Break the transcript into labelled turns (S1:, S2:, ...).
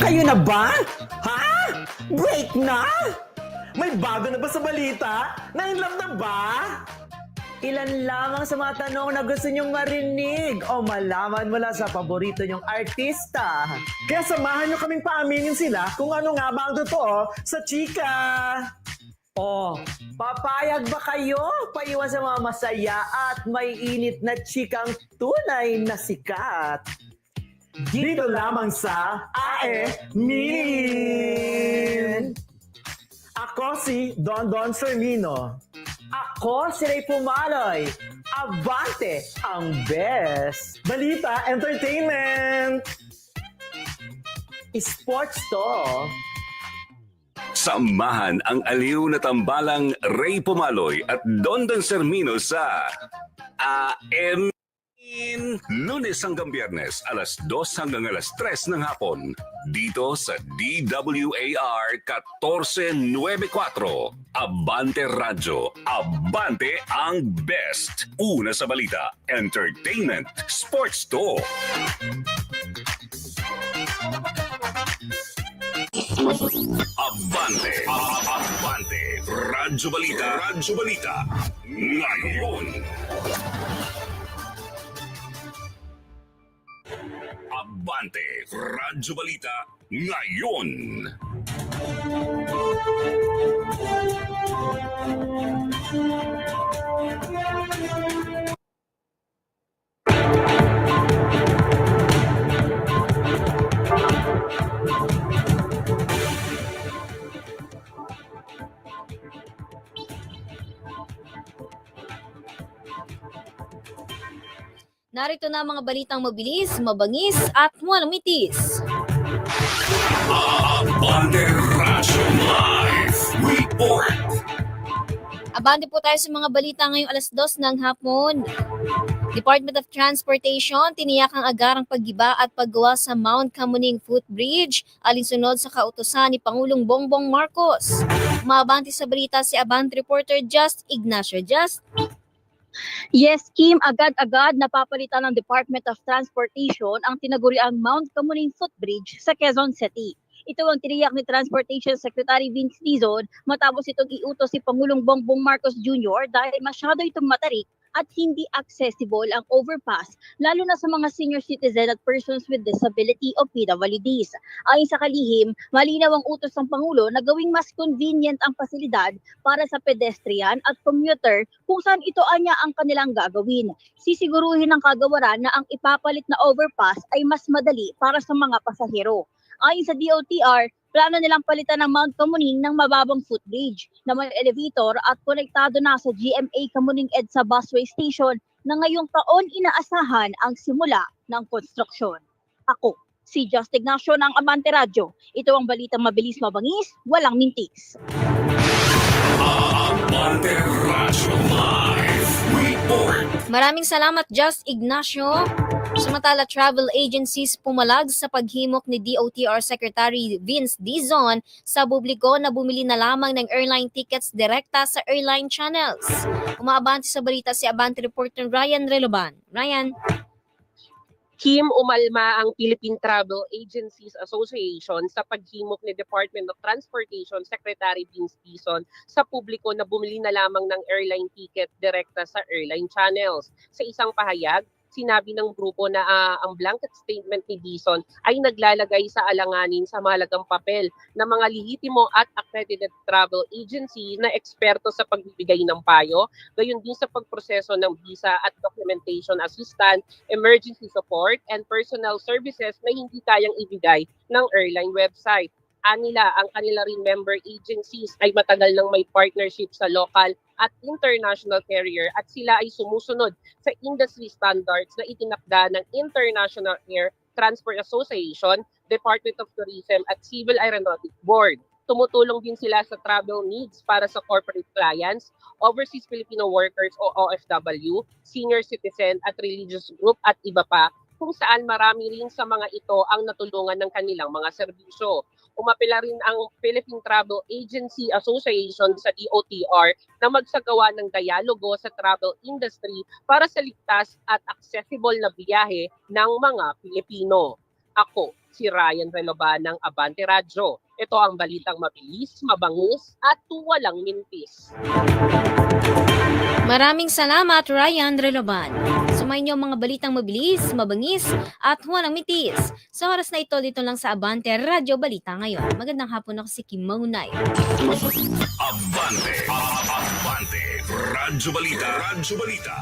S1: Kayo na ba? Ha? Break na? May bago na ba sa balita? Na-inlove na ba? Ilan lamang sa mga tanong na gusto nyong marinig o malaman mula sa paborito nyong artista. Kaya samahan nyo kaming paaminin sila kung ano nga ba ang totoo sa chika. Oh, papayag ba kayo? Paiwan sa mga masaya at may init na chikang tunay na sikat. Dito lamang sa AE Min! Ako si Don Don Fermino. Ako si Ray Pumaloy. Abante ang best. Balita, entertainment. Sports to.
S2: Samahan ang aliw na tambalang Ray Pumaloy at Don Don Sermino sa AM Lunes hanggang Biyernes, alas 2 hanggang alas 3 ng hapon. Dito sa DWAR 1494. Abante Radyo. Abante ang best. Una sa balita, entertainment, sports to. Abante, Abante, Radyo Balita, Radyo Balita, ngayon. Abante, Radyo Balita, ngayon.
S3: Narito na mga balitang mabilis, mabangis at muwalamitis.
S2: Abante Radyo Live Report.
S3: Abante po tayo sa mga balita ngayong alas 2 ng hapon. Department of Transportation tiniyak ang agarang paggiba at paggawa sa Mount Kamuning Footbridge alinsunod sa kautosan ni Pangulong Bongbong Marcos. Umabante sa balita si Abante reporter Just Ignacio Just.
S4: Yes, Kim, agad-agad napapalitan ng Department of Transportation ang tinaguriang Mount Kamuning Footbridge sa Quezon City. Ito ang tiniyak ni Transportation Secretary Vince Dizon matapos itong iutos si Pangulong Bongbong Marcos Jr. dahil masyado itong matarik at hindi accessible ang overpass, lalo na sa mga senior citizen at persons with disability o PWDs. Ayon sa kalihim, malinaw ang utos ng Pangulo na gawing mas convenient ang pasilidad para sa pedestrian at commuter kung saan ito anya ang kanilang gagawin. Sisiguruhin ng kagawaran na ang ipapalit na overpass ay mas madali para sa mga pasahero. Ayon sa DOTR, plano nilang palitan ng Mount Kamuning ng mababang footbridge na may elevator at konektado na sa GMA Kamuning EDSA Busway Station na ngayong taon inaasahan ang simula ng konstruksyon. Ako, si Just Ignacio ng Amante Radio. Ito ang balitang mabilis mabangis, walang mintis.
S2: Abante Radyo Live Report.
S3: Maraming salamat Just Ignacio. Samantala, travel agencies pumalag sa paghimok ni DOTR Secretary Vince Dizon sa publiko na bumili na lamang ng airline tickets direkta sa airline channels. Umaabante sa balita si Abante reporter Ryan Reloban. Ryan,
S5: Kim umalma ang Philippine Travel Agencies Association sa paghimok ni Department of Transportation Secretary Vince Dizon sa publiko na bumili na lamang ng airline ticket direkta sa airline channels. Sa isang pahayag, sinabi ng grupo na ah, ang blanket statement ni Dizon ay naglalagay sa alanganin sa mahalagang papel ng mga lehitimo at accredited travel agency na eksperto sa pagbibigay ng payo, gayon din sa pagproseso ng visa at documentation assistance emergency support, and personal services na hindi kayang ibigay ng airline website. Anila, ang kanila rin member agencies ay matagal nang may partnership sa local at international carrier at sila ay sumusunod sa industry standards na itinakda ng International Air Transport Association, Department of Tourism at Civil Aeronautic Board. Tumutulong din sila sa travel needs para sa corporate clients, overseas Filipino workers o OFW, senior citizen at religious group at iba pa kung saan marami rin sa mga ito ang natulungan ng kanilang mga serbisyo. Umapela rin ang Philippine Travel Agency Association sa DOTR na magsagawa ng dialogo sa travel industry para sa ligtas at accessible na biyahe ng mga Pilipino. Ako, si Ryan Reloban ng Abante Radyo. Ito ang balitang mabilis, mabangis at walang mintis.
S3: Maraming salamat, Ryan Reloban. Sumayin niyo ang mga balitang mabilis, mabangis, at walang mitis. Sa oras na ito, dito lang sa Abante Radyo Balita ngayon. Magandang hapon ako si Kim Maunay.
S2: Abante, Abante, Radyo Balita, Radyo Balita.